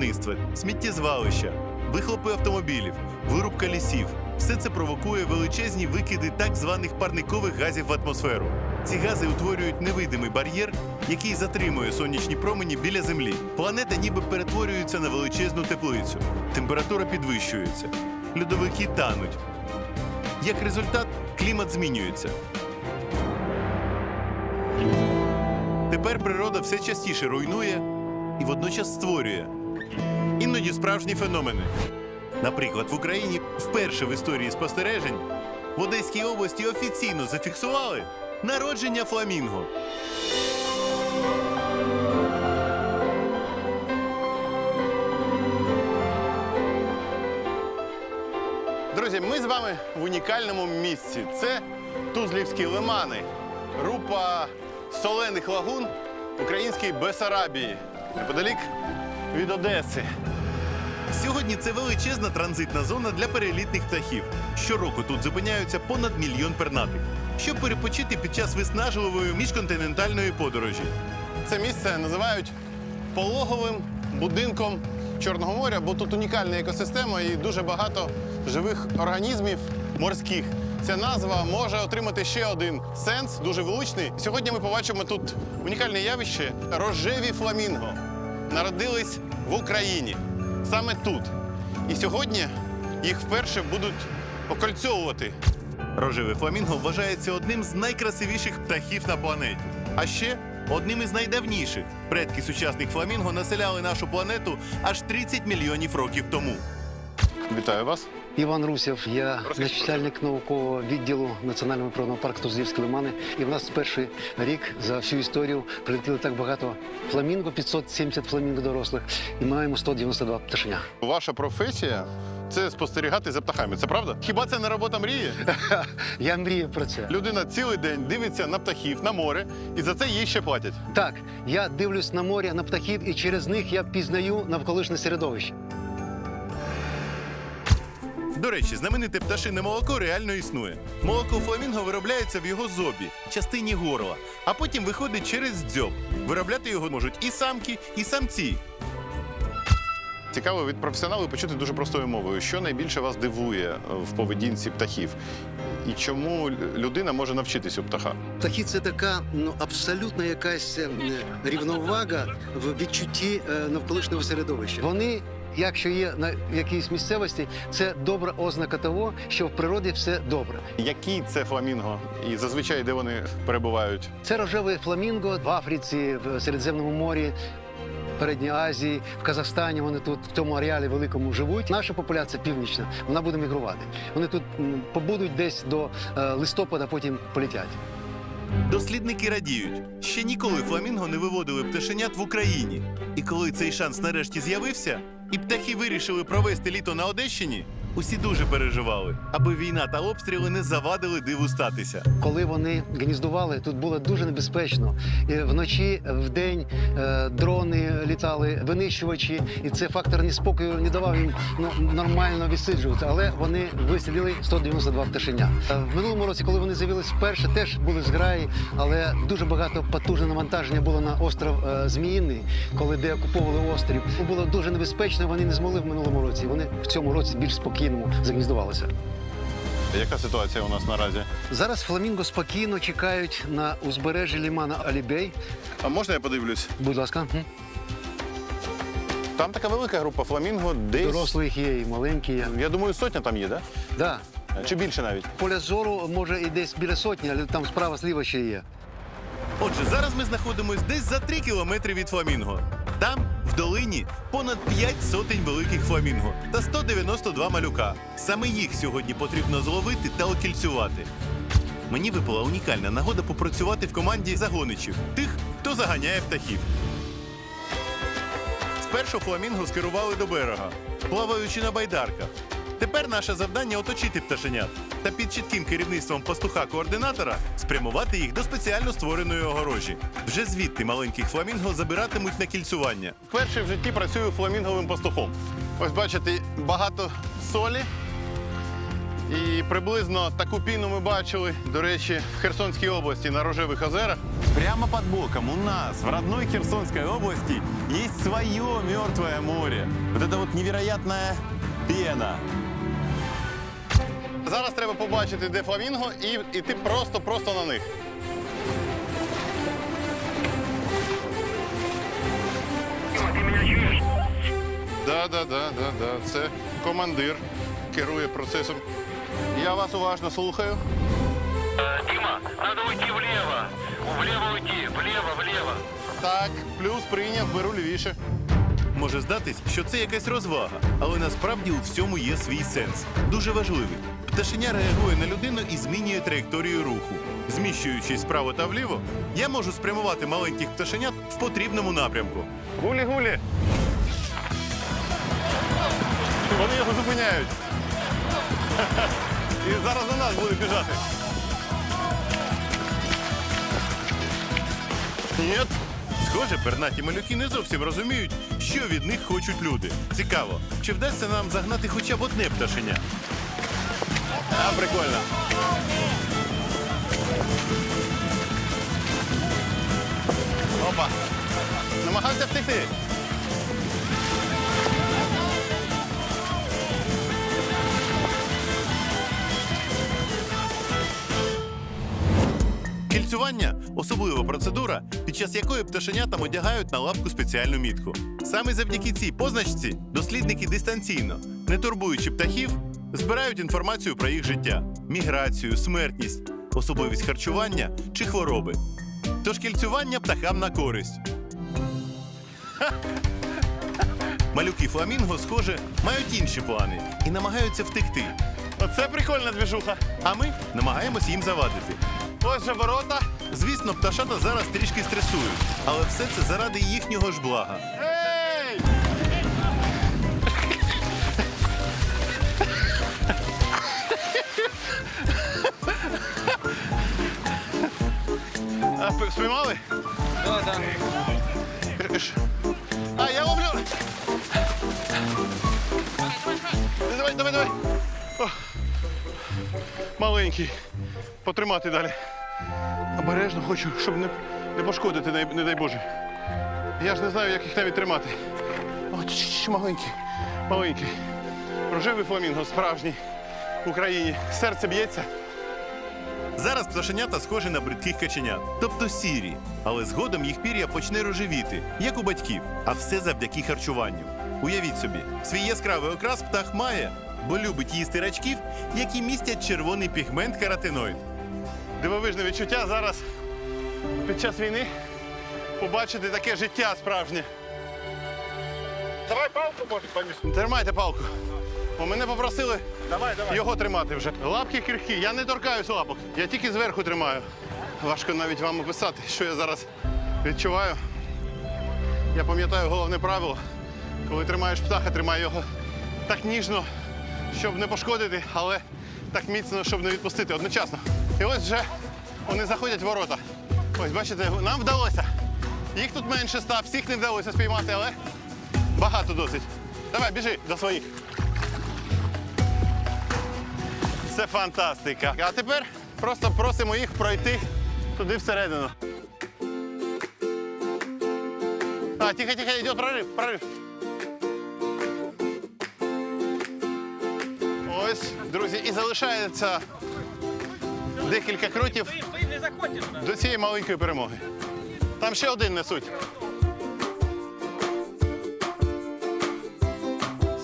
виробництва, сміттєзвалища, вихлопи автомобілів, вирубка лісів. Все це провокує величезні викиди так званих парникових газів в атмосферу. Ці гази утворюють невидимий бар'єр, який затримує сонячні промені біля землі. Планета ніби перетворюється на величезну теплицю. Температура підвищується, льодовики тануть. Як результат, клімат змінюється. Тепер природа все частіше руйнує і водночас створює. Іноді справжні феномени. Наприклад, в Україні вперше в історії спостережень в Одеській області офіційно зафіксували народження фламінго. Друзі, ми з вами в унікальному місці. Це Тузлівські лимани, група солених лагун української Бесарабії, неподалік від Одеси. Сьогодні це величезна транзитна зона для перелітних птахів. Щороку тут зупиняються понад мільйон пернатих, щоб перепочити під час виснажливої міжконтинентальної подорожі. Це місце називають пологовим будинком Чорного моря, бо тут унікальна екосистема і дуже багато живих організмів морських. Ця назва може отримати ще один сенс, дуже влучний. Сьогодні ми побачимо тут унікальне явище рожеві фламінго. Народились в Україні, саме тут. І сьогодні їх вперше будуть окольцьовувати. Рожеве фламінго вважається одним з найкрасивіших птахів на планеті. А ще одним із найдавніших. Предки сучасних фламінго населяли нашу планету аж 30 мільйонів років тому. Вітаю вас. Іван Русєв, я начальник наукового відділу Національного природного парку Тузлівські лимани. І в нас перший рік за всю історію прилетіло так багато фламінго, 570 фламінго дорослих, і маємо 192 пташеня. Ваша професія це спостерігати за птахами. Це правда? Хіба це не робота мрії? Я мрію про це. Людина цілий день дивиться на птахів, на море, і за це їй ще платять. Так, я дивлюсь на море, на птахів, і через них я пізнаю навколишнє середовище. До речі, знамените пташине молоко реально існує. Молоко фламінго виробляється в його зобі, частині горла, а потім виходить через дзьоб. Виробляти його можуть і самки, і самці. Цікаво від професіоналу почути дуже простою мовою, що найбільше вас дивує е, в поведінці птахів, і чому людина може навчитись у птаха. Птахи це така ну абсолютно якась е, рівновага в відчутті е, навколишнього середовища. Вони, якщо є на якійсь місцевості, це добра ознака того, що в природі все добре. Який це фламінго? І зазвичай де вони перебувають? Це рожевий фламінго в Африці, в Середземному морі. Передній Азії, в Казахстані вони тут в цьому ареалі великому живуть. Наша популяція північна, вона буде мігрувати. Вони тут побудуть десь до е, листопада, потім полетять. Дослідники радіють. Ще ніколи фламінго не виводили пташенят в Україні. І коли цей шанс нарешті з'явився, і птахи вирішили провести літо на Одещині, усі дуже переживали, аби війна та обстріли не завадили диву статися. Коли вони гніздували, тут було дуже небезпечно. І вночі, вдень е, дрони літали, винищувачі, і це фактор неспокою не давав їм ну, нормально відсиджувати. Але вони вистрілили 192 пташеня. Е, В минулому році, коли вони з'явились вперше, теж були зграї, але дуже багато потужне навантаження було на остров е, Зміїний, коли деокуповували острів. Було дуже небезпечно. Вони не змогли в минулому році. Вони в цьому році більш спокійному загніздувалися. Яка ситуація у нас наразі? Зараз фламінго спокійно чекають на узбережжі лімана Алібей. А можна я подивлюсь? Будь ласка, Там така велика група фламінго, десь дорослих є і маленькі є. я думаю, сотня там є, да? Да. Чи більше навіть? Поля зору може і десь біля сотні, але там справа зліва ще є. Отже, зараз ми знаходимося десь за 3 кілометри від фламінго. Там, в долині, понад 5 сотень великих фламінго та 192 малюка. Саме їх сьогодні потрібно зловити та окільцювати. Мені випала унікальна нагода попрацювати в команді загоничів тих, хто заганяє птахів. Спершу фламінго скерували до берега, плаваючи на байдарках. Тепер наше завдання оточити пташенят та під чітким керівництвом пастуха-координатора спрямувати їх до спеціально створеної огорожі. Вже звідти маленьких фламінго забиратимуть на кільцювання. Перший в житті працюю фламінговим пастухом. Ось бачите, багато солі. І приблизно таку піну ми бачили, до речі, в Херсонській області на Рожевих озерах. Прямо под боком у нас, в родной Херсонской области, есть свое мертвое море. Вот это вот невероятная пена. Зараз треба побачити, де фламінго, і йти просто-просто на них. Да, да, да, да, да. Це командир керує процесом. Я вас уважно слухаю. Э, Дима, надо уйти влево. Влево уйти, влево, влево. Так, плюс прийняв, беру лівіше. Може здатись, що це якась розвага, але насправді у всьому є свій сенс. Дуже важливий. Пташеня реагує на людину і змінює траєкторію руху. Зміщуючись вправо та вліво, я можу спрямувати маленьких пташенят в потрібному напрямку. Гулі-гулі. Вони його зупиняють. І зараз на нас буде біжати. Ні. Схоже, пернаті малюки не зовсім розуміють, що від них хочуть люди. Цікаво, чи вдасться нам загнати хоча б одне пташеня? А, прикольно. Опа. Намагався втекти. Кільцювання особлива процедура, під час якої пташенятам одягають на лапку спеціальну мітку. Саме завдяки цій позначці дослідники дистанційно, не турбуючи птахів, збирають інформацію про їх життя, міграцію, смертність, особливість харчування чи хвороби. Тож кільцювання птахам на користь. Малюки фламінго, схоже, мають інші плани і намагаються втекти. Оце прикольна двіжуха. А ми намагаємось їм завадити. Ось же ворота. Звісно, пташата зараз трішки стресують, але все це заради їхнього ж блага. Ей! А, п- спіймали? Да, да. А, я ловлю. Давай, давай, давай. О. Маленький. Потримати далі. Обережно хочу, щоб не, не пошкодити, не, не дай Боже. Я ж не знаю, як їх навіть тримати. О, ч- ч- ч- маленький. Маленький. Рожевий фламінго, справжній в Україні. Серце б'ється. Зараз пташенята схожі на бридких каченят, тобто сірі, але згодом їх пір'я почне рожевіти, як у батьків, а все завдяки харчуванню. Уявіть собі, свій яскравий окрас птах має, бо любить їсти рачків, які містять червоний пігмент каротиноїд. Дивовижне відчуття зараз під час війни побачити таке життя справжнє. Давай палку, может, понесу. Тримайте палку. Бо мене попросили Давай, давай. його тримати вже. Лапки крихкі, я не торкаюсь лапок. Я тільки зверху тримаю. Важко навіть вам описати, що я зараз відчуваю. Я пам'ятаю головне правило. Коли тримаєш птаха, тримай його так ніжно, щоб не пошкодити, але так міцно, щоб не відпустити одночасно. І ось вже вони заходять в ворота. Ось, бачите, нам вдалося. Їх тут менше ста, всіх не вдалося спіймати, але багато досить. Давай, біжи до своїх. Це фантастика. А тепер просто просимо їх пройти туди всередину. А, тихо, тихо, йде прорив, прорив. Ось, друзі, і залишається декілька туда. до цієї маленької перемоги. Там ще один несуть.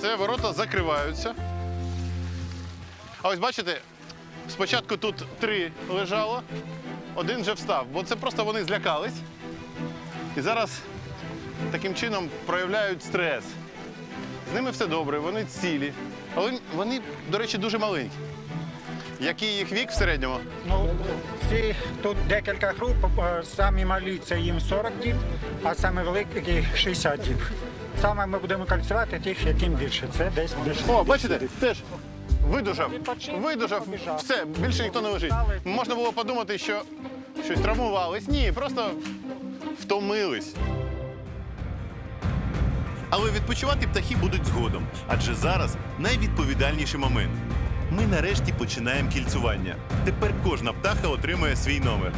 Це ворота закриваються. А ось бачите, спочатку тут три лежало, один вже встав, бо це просто вони злякались. І зараз таким чином проявляють стрес. З ними все добре, вони цілі. Але вони, до речі, дуже маленькі. Який їх вік в середньому? Ну, ці тут декілька груп, е, самі малі це їм 40 діб, а саме великі 60 діб. Саме ми будемо кальцювати тих, яким більше. Це десь більше. О, бачите, теж видужав. Видужав. Все, більше ніхто не лежить. Можна було подумати, що щось травмувались. Ні, просто втомились. Але відпочивати птахи будуть згодом, адже зараз найвідповідальніший момент. Ми нарешті починаємо кільцювання. Тепер кожна птаха отримує свій номер.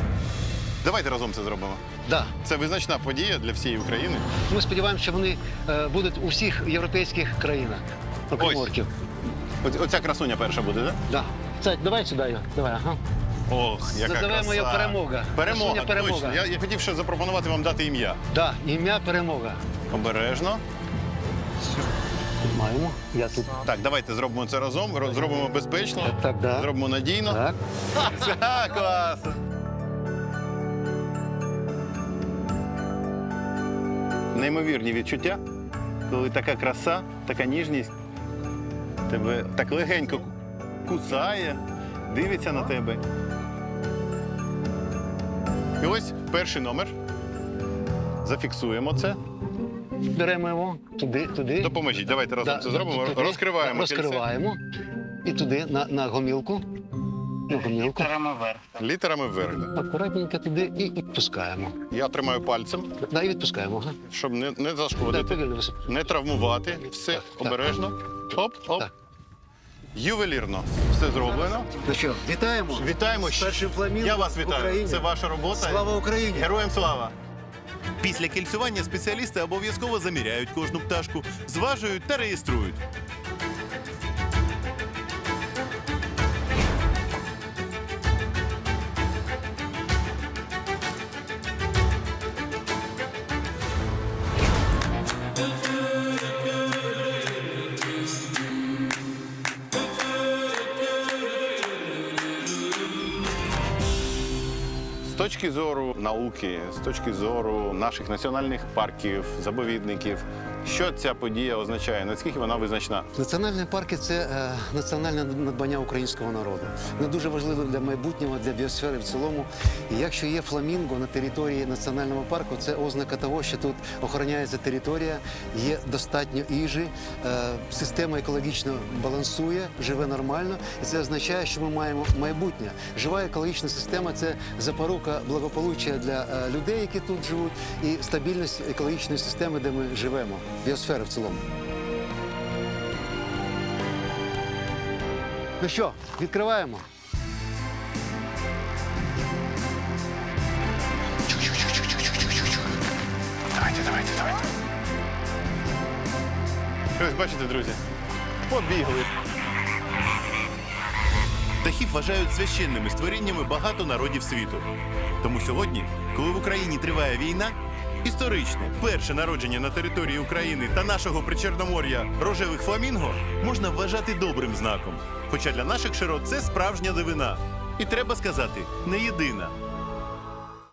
Давайте разом це зробимо. Да. Це визначна подія для всієї України. Ми сподіваємося, що вони е, будуть у всіх європейських країнах. Окрім Ось. орків. Оц- Оця красуня перша буде, так? Да. Це, давай сюди його. Давай, ага. Ох, яка Називаємо краса. її перемога. Перемога, Красуня перемога. точно. Я, я хотів ще запропонувати вам дати ім'я. Да, ім'я перемога. Обережно. Маємо. Я тут. Так, давайте зробимо це разом. ро- Зробимо безпечно. Так, да. Зробимо надійно. Так. Все, класно. Неймовірні відчуття, коли така краса, така ніжність тебе так легенько кусає, дивиться на тебе. І ось перший номер. Зафіксуємо це. Беремо його туди, туди. Допоможіть, давайте разом Да, це зробимо. туди. Розкриваємо. кільце. Розкриваємо. І туди, на, на гомілку. На гомілку. Літерами вверх. да. Акуратненько туди і відпускаємо. Я тримаю пальцем, Да, і відпускаємо. Щоб не, не Да, зашкодити. повільно Не травмувати, все Так, так. обережно. Оп, оп. Так. Ювелірно. Все зроблено. Ну що, вітаємо. Вітаємо. З першим фламінгом Я вас вітаю. Україні. Це ваша робота. Слава Україні! Героям слава! Після кільцювання спеціалісти обов'язково заміряють кожну пташку, зважують та реєструють. Точки зору науки, з точки зору наших національних парків, заповідників, що ця подія означає? Наскільки вона визначна? Національні парки це е, національне надбання українського народу. Воно дуже важливо для майбутнього, для біосфери в цілому. І якщо є фламінго на території національного парку, це ознака того, що тут охороняється територія, є достатньо їжі, е, система екологічно балансує, живе нормально. І це означає, що ми маємо майбутнє. Жива екологічна система це запорука благополуччя для е, людей, які тут живуть, і стабільність екологічної системи, де ми живемо, біосфери в цілому. Ну що, відкриваємо? Давайте, давайте, давайте. Ось бачите, друзі, побігли. Птахів вважають священними створіннями багато народів світу. Тому сьогодні, коли в Україні триває війна, історичне перше народження на території України та нашого причорномор'я рожевих фламінго можна вважати добрим знаком. Хоча для наших широт це справжня дивина. І треба сказати, не єдина.